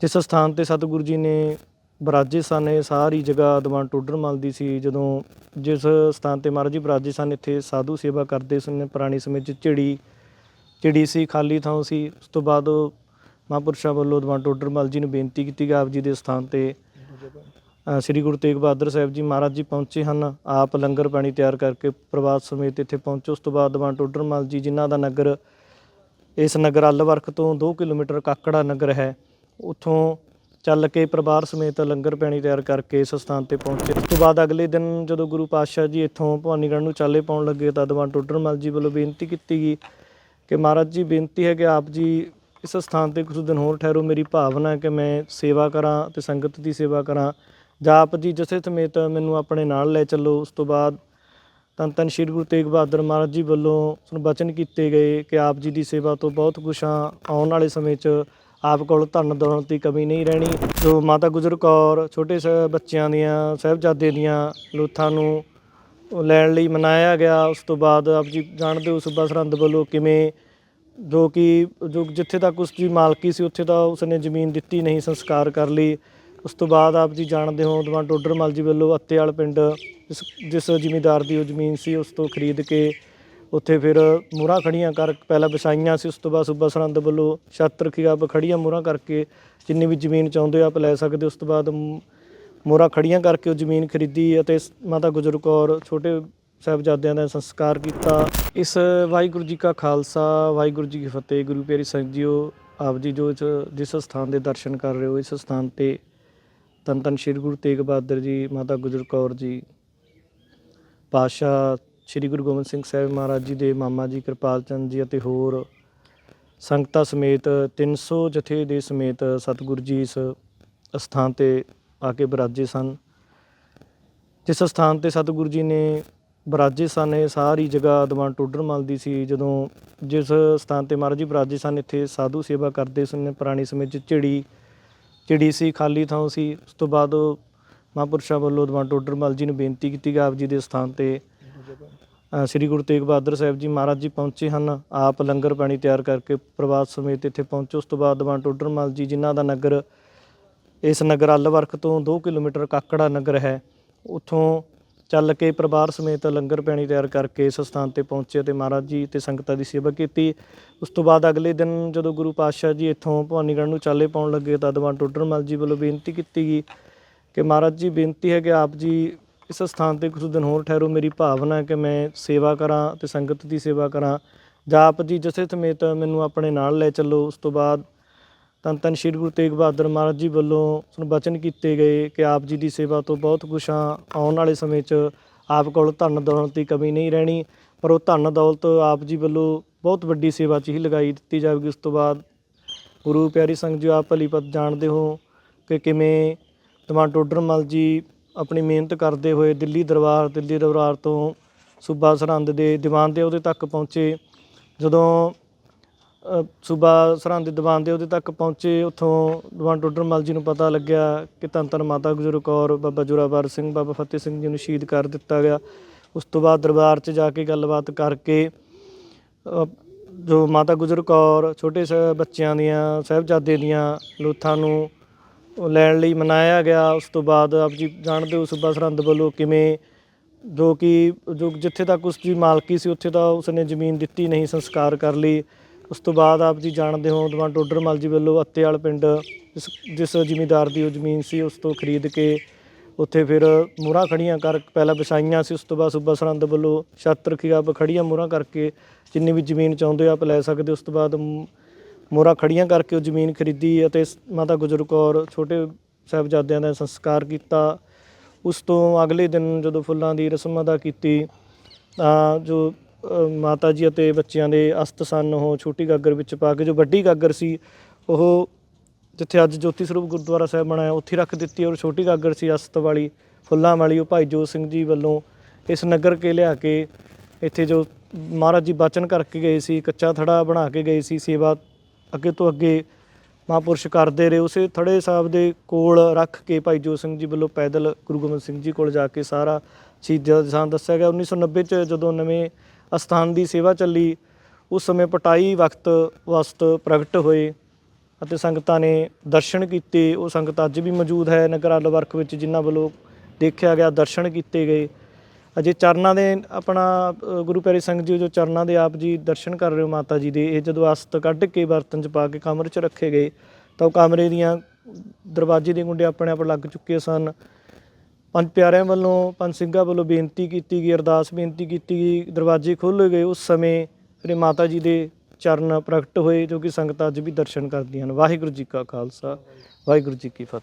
ਜਿਸ ਸਥਾਨ ਤੇ ਸਤਿਗੁਰੂ ਜੀ ਨੇ ਬਰਾਜੇ ਸਨ, ਇਹ ਸਾਰੀ ਜਗ੍ਹਾ ਦੀਵਾਨ ਟੋਡਰ ਮਲ ਦੀ ਸੀ। ਜਦੋਂ ਜਿਸ ਸਥਾਨ ਤੇ ਮਹਾਰਾਜ ਜੀ ਬਰਾਜੇ ਸਨ, ਇੱਥੇ ਸਾਧੂ ਸੇਵਾ ਕਰਦੇ ਸਨ, ਪੁਰਾਣੀ ਸਮੇਂ 'ਚ ਝਿੜੀ ਝਿੜੀ ਸੀ, ਖਾਲੀ ਥਾਂ ਸੀ। ਉਸ ਤੋਂ ਬਾਅਦ ਮਹਾਂਪੁਰਸ਼ਾਂ ਵੱਲੋਂ ਦੀਵਾਨ ਟੋਡਰਮਲ ਜੀ ਨੂੰ ਬੇਨਤੀ ਕੀਤੀ ਕਿ ਆਪ ਜੀ ਦੇ ਸਥਾਨ ਤੇ ਸ੍ਰੀ ਗੁਰੂ ਤੇਗ ਬਹਾਦਰ ਸਾਹਿਬ ਜੀ ਮਹਾਰਾਜ ਜੀ ਪਹੁੰਚੇ ਹਨ। ਆਪ ਲੰਗਰ ਪਾਣੀ ਤਿਆਰ ਕਰਕੇ ਪ੍ਰਵਾਸ ਸਮੇਤ ਇੱਥੇ ਪਹੁੰਚੇ। ਉਸ ਤੋਂ ਬਾਅਦ ਦੀਵਾਨ ਟੋਡਰਮਲ ਜੀ, ਜਿਨ੍ਹਾਂ ਦਾ ਨਗਰ ਇਸ ਨਗਰ ਅਲਵਰਖ ਤੋਂ 2 ਕਿਲੋਮੀਟਰ ਕਾਕੜਾ ਨਗਰ ਹੈ ਉੱਥੋਂ ਚੱਲ ਕੇ ਪਰਿਵਾਰ ਸਮੇਤ ਲੰਗਰ ਪਾਣੀ ਤਿਆਰ ਕਰਕੇ ਇਸ ਸਥਾਨ ਤੇ ਪਹੁੰਚੇ। ਉਸ ਤੋਂ ਬਾਅਦ ਅਗਲੇ ਦਿਨ ਜਦੋਂ ਗੁਰੂ ਪਾਤਸ਼ਾਹ ਜੀ ਇੱਥੋਂ ਭਵਾਨੀਗੜ੍ਹ ਨੂੰ ਚਾਲੇ ਪਾਉਣ ਲੱਗੇ ਤਾਂ ਦੀਵਾਨ ਟੋਡਰ ਮਲ ਜੀ ਵੱਲੋਂ ਬੇਨਤੀ ਕੀਤੀ ਗਈ ਕਿ ਮਹਾਰਾਜ ਜੀ, ਬੇਨਤੀ ਹੈ ਕਿ ਆਪ ਜੀ ਇਸ ਸਥਾਨ ਤੇ ਕੁਝ ਦਿਨ ਹੋਰ ਠਹਿਰੋ। ਮੇਰੀ ਭਾਵਨਾ ਹੈ ਕਿ ਮੈਂ ਸੇਵਾ ਕਰਾਂ ਤੇ ਸੰਗਤ ਦੀ ਸੇਵਾ ਕਰਾਂ। ਜਾਂ ਆਪ ਜੀ ਜਥੇ ਸਮੇਤ ਮੈਨੂੰ ਆਪਣੇ ਨਾਲ ਲੈ ਚੱਲੋ। ਉਸ ਤੋਂ ਬਾਅਦ ਧੰਨ ਧੰਨ ਸ਼੍ਰੀ ਗੁਰੂ ਤੇਗ ਬਹਾਦਰ ਮਹਾਰਾਜ ਜੀ ਵੱਲੋਂ ਸਾਨੂੰ ਬਚਨ ਕੀਤੇ ਗਏ ਕਿ ਆਪ ਜੀ ਦੀ ਸੇਵਾ ਤੋਂ ਬਹੁਤ ਕੁਛ ਆ ਆਉਣ ਵਾਲੇ ਸਮੇਂ 'ਚ ਆਪ ਕੋਲ ਧਨ ਦੌਲਤ ਦੀ ਕਮੀ ਨਹੀਂ ਰਹਿਣੀ। ਜੋ ਮਾਤਾ ਗੁਜਰ ਕੌਰ ਛੋਟੇ ਸ ਬੱਚਿਆਂ ਦੀਆਂ, ਸਾਹਿਬਜ਼ਾਦੇ ਦੀਆਂ ਲੋਥਾਂ ਨੂੰ ਲੈਣ ਲਈ ਮਨਾਇਆ ਗਿਆ, ਉਸ ਤੋਂ ਬਾਅਦ ਆਪ ਜੀ ਜਾਣਦੇ ਹੋ ਸੂਬਾ ਸਰਹੰਦ ਵੱਲੋਂ ਕਿਵੇਂ, ਜੋ ਕਿ ਜੋ ਜਿੱਥੇ ਤੱਕ ਉਸ ਦੀ ਮਾਲਕੀ ਸੀ, ਉੱਥੇ ਤਾਂ ਉਸਨੇ ਜ਼ਮੀਨ ਦਿੱਤੀ ਨਹੀਂ, ਸੰਸਕਾਰ ਕਰ ਲਈ। ਉਸ ਤੋਂ ਬਾਅਦ ਆਪ ਜੀ ਜਾਣਦੇ ਹੋ ਦੀਵਾਨ ਟੋਡਰ ਮਲ ਜੀ ਵੱਲੋਂ ਅੱਤੇਵਾਲ ਪਿੰਡ, ਜਿਸ ਜਿਸ ਜ਼ਿਮੀਂਦਾਰ ਦੀ ਉਹ ਜ਼ਮੀਨ ਸੀ, ਉਸ ਤੋਂ ਖਰੀਦ ਕੇ ਉੱਥੇ ਫਿਰ ਮੂਹਰਾਂ ਖੜੀਆਂ ਕਰ, ਪਹਿਲਾਂ ਵਿਛਾਈਆਂ ਸੀ, ਉਸ ਤੋਂ ਬਾਅਦ ਸੂਬਾ ਸਰਹੰਦ ਵੱਲੋਂ ਛੱਤ ਰੱਖੀ, ਆਪ ਖੜੀਆਂ ਮੂਹਰਾਂ ਕਰਕੇ ਜਿੰਨੀ ਵੀ ਜ਼ਮੀਨ ਚਾਹੁੰਦੇ ਹੋ ਆਪ ਲੈ ਸਕਦੇ ਉਸ ਤੋਂ ਬਾਅਦ ਮੋਹਰਾਂ ਖੜੀਆਂ ਕਰਕੇ ਉਹ ਜ਼ਮੀਨ ਖਰੀਦੀ ਅਤੇ ਮਾਤਾ ਗੁਜਰ ਕੌਰ, ਛੋਟੇ ਸਾਹਿਬਜ਼ਾਦਿਆਂ ਦਾ ਸੰਸਕਾਰ ਕੀਤਾ। ਇਸ ਵਾਹਿਗੁਰੂ ਜੀ ਕਾ ਖਾਲਸਾ, ਵਾਹਿਗੁਰੂ ਜੀ ਕੀ ਫਤਿਹ, ਗੁਰੂ ਪਿਆਰੀ ਸੰਗਤ ਜੀਓ, ਆਪ ਜੀ ਜੋ ਜਿਸ ਸਥਾਨ ਦੇ ਦਰਸ਼ਨ ਕਰ ਰਹੇ ਹੋ, ਇਸ ਸਥਾਨ ਤੇ ਧੰਨ ਧੰਨ ਸ਼੍ਰੀ ਗੁਰੂ ਤੇਗ ਬਹਾਦਰ ਜੀ, ਮਾਤਾ ਗੁਜਰ ਕੌਰ ਜੀ, ਪਾਤਸ਼ਾਹ ਸ਼੍ਰੀ ਗੁਰੂ ਗੋਬਿੰਦ ਸਿੰਘ ਸਾਹਿਬ ਮਹਾਰਾਜ ਜੀ ਦੇ ਮਾਮਾ ਜੀ ਕਿਰਪਾਲ ਚੰਦ ਜੀ ਅਤੇ ਹੋਰ ਸੰਗਤਾਂ ਸਮੇਤ 300 ਜਥੇ ਦੇ ਸਮੇਤ ਸਤਿਗੁਰੂ ਜੀ ਇਸ ਸਥਾਨ ਤੇ ਆ ਕੇ ਬਰਾਜੇ ਸਨ। ਜਿਸ ਸਥਾਨ ਤੇ ਸਤਿਗੁਰੂ ਜੀ ਨੇ ਬਰਾਜੇ ਸਨ, ਇਹ ਸਾਰੀ ਜਗ੍ਹਾ ਦੀਵਾਨ ਟੋਡਰ ਮਲ ਦੀ ਸੀ। ਜਦੋਂ ਜਿਸ ਸਥਾਨ ਤੇ ਮਹਾਰਾਜ ਜੀ ਬਰਾਜੇ ਸਨ, ਇੱਥੇ ਸਾਧੂ ਸੇਵਾ ਕਰਦੇ ਸਨ, ਪੁਰਾਣੇ ਸਮੇਂ 'ਚ ਝਿੜੀ ਝਿੜੀ ਸੀ, ਖਾਲੀ ਥਾਂ ਸੀ। ਉਸ ਤੋਂ ਬਾਅਦ ਮਹਾਂਪੁਰਸ਼ਾਂ ਵੱਲੋਂ ਦੀਵਾਨ ਟੋਡਰ ਮਲ ਜੀ ਨੂੰ ਬੇਨਤੀ ਕੀਤੀ ਕਿ ਆਪ ਜੀ ਦੇ ਸਥਾਨ ਤੇ ਸ੍ਰੀ ਗੁਰੂ ਤੇਗ ਬਹਾਦਰ ਸਾਹਿਬ ਜੀ ਮਹਾਰਾਜ ਜੀ ਪਹੁੰਚੇ ਹਨ, ਆਪ ਲੰਗਰ ਪਾਣੀ ਤਿਆਰ ਕਰਕੇ ਪ੍ਰਵਾਸ ਸਮੇਤ ਇੱਥੇ ਪਹੁੰਚੇ। ਉਸ ਤੋਂ ਬਾਅਦ ਦੀਵਾਨ ਟੋਡਰ ਮਲ ਜੀ, ਜਿਨ੍ਹਾਂ ਦਾ ਨਗਰ ਇਸ ਨਗਰ ਅਲਵਰਖ ਤੋਂ 2 ਕਿਲੋਮੀਟਰ ਕਾਕੜਾ ਨਗਰ ਹੈ, ਉੱਥੋਂ ਚੱਲ ਕੇ ਪਰਿਵਾਰ ਸਮੇਤ ਲੰਗਰ ਪਾਣੀ ਤਿਆਰ ਕਰਕੇ ਇਸ ਸਥਾਨ ਤੇ ਪਹੁੰਚੇ ਤੇ ਮਹਾਰਾਜ ਜੀ ਤੇ ਸੰਗਤਾਂ ਦੀ ਸੇਵਾ ਕੀਤੀ। ਉਸ ਤੋਂ ਬਾਅਦ ਅਗਲੇ ਦਿਨ ਜਦੋਂ ਗੁਰੂ ਪਾਤਸ਼ਾਹ ਜੀ ਇੱਥੋਂ ਭਵਾਨੀਗੜ੍ਹ ਨੂੰ ਚਾਲੇ ਪਾਉਣ ਲੱਗੇ ਤਾਂ ਦੀਵਾਨ ਟੋਡਰਮਲ ਜੀ ਵੱਲੋਂ ਬੇਨਤੀ ਕੀਤੀ ਗਈ ਕਿ ਮਹਾਰਾਜ ਜੀ, ਬੇਨਤੀ ਹੈ ਕਿ ਆਪ ਜੀ ਇਸ ਸਥਾਨ ਤੇ ਕੁਝ ਦਿਨ ਹੋਰ ਠਹਿਰੋ, ਮੇਰੀ ਭਾਵਨਾ ਕਿ ਮੈਂ ਸੇਵਾ ਕਰਾਂ ਤੇ ਸੰਗਤ ਦੀ ਸੇਵਾ ਕਰਾਂ। ਜਾਂ ਆਪ ਜੀ ਜਥੇ ਸਮੇਤ ਮੈਨੂੰ ਆਪਣੇ ਨਾਲ ਲੈ ਚੱਲੋ। ਉਸ ਤੋਂ ਬਾਅਦ ਧੰਨ ਧੰਨ ਸ਼੍ਰੀ ਗੁਰੂ ਤੇਗ ਬਹਾਦਰ ਮਹਾਰਾਜ ਜੀ ਵੱਲੋਂ ਸਾਨੂੰ ਬਚਨ ਕੀਤੇ ਗਏ ਕਿ ਆਪ ਜੀ ਦੀ ਸੇਵਾ ਤੋਂ ਬਹੁਤ ਕੁਛ ਆ ਆਉਣ ਵਾਲੇ ਸਮੇਂ 'ਚ ਆਪ ਕੋਲ ਧਨ ਦੌਲਤ ਦੀ ਕਮੀ ਨਹੀਂ ਰਹਿਣੀ, ਪਰ ਉਹ ਧਨ ਦੌਲਤ ਆਪ ਜੀ ਵੱਲੋਂ ਬਹੁਤ ਵੱਡੀ ਸੇਵਾ 'ਚ ਹੀ ਲਗਾਈ ਦਿੱਤੀ ਜਾਵੇਗੀ। ਉਸ ਤੋਂ ਬਾਅਦ ਗੁਰੂ ਪਿਆਰੀ ਸੰਗਤ ਜੀ ਆਪ ਭਲੀਪਤ ਜਾਣਦੇ ਹੋ ਕਿ ਕਿਵੇਂ ਤਮਾ ਟੋਡਰ ਮਲ ਜੀ ਆਪਣੀ ਮਿਹਨਤ ਕਰਦੇ ਹੋਏ ਦਿੱਲੀ ਦਰਬਾਰ ਦਿੱਲੀ ਦਰਬਾਰ ਤੋਂ ਸੂਬਾ ਸਰਹੰਦ ਦੇ ਦੀਵਾਨ ਦੇ ਉਹਦੇ ਤੱਕ ਪਹੁੰਚੇ। ਜਦੋਂ ਸੂਬਾ ਸਰਹੰਦ ਦੇ ਦੀਵਾਨ ਦੇ ਉਹਦੇ ਤੱਕ ਪਹੁੰਚੇ, ਉੱਥੋਂ ਦੀਵਾਨ ਟੋਡਰ ਜੀ ਨੂੰ ਪਤਾ ਲੱਗਿਆ ਕਿ ਧੰਨ ਧੰਨ ਮਾਤਾ ਗੁਜਰ ਕੌਰ, ਬਾਬਾ ਜੋਰਾਵਰ ਸਿੰਘ, ਬਾਬਾ ਫਤਿਹ ਸਿੰਘ ਜੀ ਨੂੰ ਸ਼ਹੀਦ ਕਰ ਦਿੱਤਾ ਗਿਆ। ਉਸ ਤੋਂ ਬਾਅਦ ਦਰਬਾਰ 'ਚ ਜਾ ਕੇ ਗੱਲਬਾਤ ਕਰਕੇ ਜੋ ਮਾਤਾ ਗੁਜਰ ਕੌਰ, ਛੋਟੇ ਸ, ਬੱਚਿਆਂ ਦੀਆਂ, ਸਾਹਿਬਜ਼ਾਦੇ ਦੀਆਂ ਲੋਥਾਂ ਨੂੰ ਲੈਣ ਲਈ ਮਨਾਇਆ ਗਿਆ, ਉਸ ਤੋਂ ਬਾਅਦ ਆਪ ਜੀ ਜਾਣਦੇ ਹੋ ਸੂਬਾ ਸਰਹੰਦ ਵੱਲੋਂ ਕਿਵੇਂ, ਜੋ ਕਿ ਜੋ ਜਿੱਥੇ ਤੱਕ ਉਸ ਦੀ ਮਾਲਕੀ ਸੀ, ਉੱਥੇ ਤਾਂ ਉਸਨੇ ਜ਼ਮੀਨ ਦਿੱਤੀ ਨਹੀਂ, ਸੰਸਕਾਰ ਕਰ ਲਈ। ਉਸ ਤੋਂ ਬਾਅਦ ਆਪ ਜੀ ਜਾਣਦੇ ਹੋ ਦੀਵਾਨ ਟੋਡਰ ਮਲ ਜੀ ਵੱਲੋਂ ਅੱਤੇਵਾਲ ਪਿੰਡ, ਜਿਸ ਜਿਸ ਜ਼ਿਮੀਦਾਰ ਦੀ ਉਹ ਜ਼ਮੀਨ ਸੀ, ਉਸ ਤੋਂ ਖਰੀਦ ਕੇ ਉੱਥੇ ਫਿਰ ਮੂਹਰਾਂ ਖੜੀਆਂ ਕਰ, ਪਹਿਲਾਂ ਵਿਛਾਈਆਂ ਸੀ, ਉਸ ਤੋਂ ਬਾਅਦ ਸੂਬਾ ਸਰਹੰਦ ਵੱਲੋਂ ਛੱਤ ਰੱਖੀ ਆਪ ਖੜੀਆਂ ਮੂਹਰਾਂ ਕਰਕੇ ਜਿੰਨੀ ਵੀ ਜ਼ਮੀਨ ਚਾਹੁੰਦੇ ਹੋ ਆਪ ਲੈ ਸਕਦੇ ਉਸ ਤੋਂ ਬਾਅਦ ਮੋਹਰਾਂ ਖੜੀਆਂ ਕਰਕੇ ਉਹ ਜ਼ਮੀਨ ਖਰੀਦੀ ਅਤੇ ਸ- ਮਾਤਾ ਗੁਜਰ ਕੌਰ, ਛੋਟੇ ਸਾਹਿਬਜ਼ਾਦਿਆਂ ਦਾ ਸੰਸਕਾਰ ਕੀਤਾ। ਉਸ ਤੋਂ ਅਗਲੇ ਦਿਨ ਜਦੋਂ ਫੁੱਲਾਂ ਦੀ ਰਸਮ ਅਦਾ ਕੀਤੀ, ਤਾਂ ਜੋ ਮਾਤਾ ਜੀ ਅਤੇ ਬੱਚਿਆਂ ਦੇ ਅਸਤ ਸਨ, ਉਹ ਛੋਟੀ ਗਾਗਰ ਵਿੱਚ ਪਾ ਕੇ ਜੋ ਵੱਡੀ ਗਾਗਰ ਸੀ, ਉਹ ਜਿੱਥੇ ਅੱਜ ਜੋਤੀ ਸਰੂਪ ਗੁਰਦੁਆਰਾ ਸਾਹਿਬ ਬਣਾਇਆ ਉੱਥੇ ਰੱਖ ਦਿੱਤੀ ਔਰ ਛੋਟੀ ਗਾਗਰ ਸੀ ਅਸਤ ਵਾਲੀ, ਫੁੱਲਾਂ ਵਾਲੀ, ਉਹ ਭਾਈ ਜੋਤ ਸਿੰਘ ਜੀ ਵੱਲੋਂ ਇਸ ਨਗਰ ਕੇ ਲਿਆ ਕੇ ਇੱਥੇ ਜੋ ਮਹਾਰਾਜ ਜੀ ਬਚਨ ਕਰਕੇ ਗਏ ਸੀ, ਕੱਚਾ ਥੜਾ ਬਣਾ ਕੇ ਗਏ ਸੀ, ਸੇਵਾ ਅੱਗੇ ਤੋਂ ਅੱਗੇ ਮਹਾਂਪੁਰਸ਼ ਕਰਦੇ ਰਹੇ। ਉਸੇ ਥੜੇ ਸਾਹਿਬ ਦੇ ਕੋਲ ਰੱਖ ਕੇ ਭਾਈ ਜੋਤ ਸਿੰਘ ਜੀ ਵੱਲੋਂ ਪੈਦਲ ਗੁਰੂ ਗੋਬਿੰਦ ਸਿੰਘ ਜੀ ਕੋਲ ਜਾ ਕੇ ਸਾਰਾ ਸ਼ਹੀਦਾਂ ਦਾ ਨਿਸ਼ਾਨ ਦੱਸਿਆ ਗਿਆ। 1990 ਚ ਜਦੋਂ ਨਵੇਂ ਅਸਥਾਨ ਦੀ ਸੇਵਾ ਚੱਲੀ, ਉਸ ਸਮੇਂ ਪਟਾਈ ਵਕਤ ਵਸਤ ਪ੍ਰਗਟ ਹੋਏ ਅਤੇ ਸੰਗਤਾਂ ਨੇ ਦਰਸ਼ਨ ਕੀਤੇ। ਉਹ ਸੰਗਤ ਅੱਜ ਵੀ ਮੌਜੂਦ ਹੈ ਨਗਰ ਅੱਲ ਵਰਖ ਵਿੱਚ, ਜਿਨ੍ਹਾਂ ਵੱਲੋਂ ਦੇਖਿਆ ਗਿਆ ਦਰਸ਼ਨ ਕੀਤੇ ਗਏ। ਅਜੇ ਚਰਨਾਂ ਦੇ ਆਪਣਾ ਗੁਰੂ ਪਿਆਰੇ ਸਿੰਘ ਜੀ ਜੋ ਚਰਨਾਂ ਦੇ ਆਪ ਜੀ ਦਰਸ਼ਨ ਕਰ ਰਹੇ ਹੋ ਮਾਤਾ ਜੀ ਦੇ, ਇਹ ਜਦੋਂ ਅਸਤ ਕੱਢ ਕੇ ਬਰਤਨ 'ਚ ਪਾ ਕੇ ਕਮਰੇ 'ਚ ਰੱਖੇ ਗਏ, ਤਾਂ ਉਹ ਕਮਰੇ ਦੀਆਂ ਦਰਵਾਜ਼ੇ ਦੇ ਗੁੰਡੇ ਆਪਣੇ ਆਪ ਲੱਗ ਚੁੱਕੇ ਸਨ। ਪੰਜ ਪਿਆਰਿਆਂ ਵੱਲੋਂ, ਪੰਜ ਸਿੰਘਾਂ ਵੱਲੋਂ ਬੇਨਤੀ ਕੀਤੀ ਗਈ, ਅਰਦਾਸ ਬੇਨਤੀ ਕੀਤੀ ਗਈ, ਦਰਵਾਜ਼ੇ ਖੁੱਲ੍ਹ ਗਏ। ਉਸ ਸਮੇਂ ਫਿਰ ਮਾਤਾ ਜੀ ਦੇ ਚਰਨ ਪ੍ਰਗਟ ਹੋਏ, ਜੋ ਕਿ ਸੰਗਤਾਂ ਅੱਜ ਵੀ ਦਰਸ਼ਨ ਕਰਦੀਆਂ ਹਨ ਵਾਹਿਗੁਰੂ ਜੀ ਕਾ ਖਾਲਸਾ, ਵਾਹਿਗੁਰੂ ਜੀ ਕੀ ਫਤਿਹ।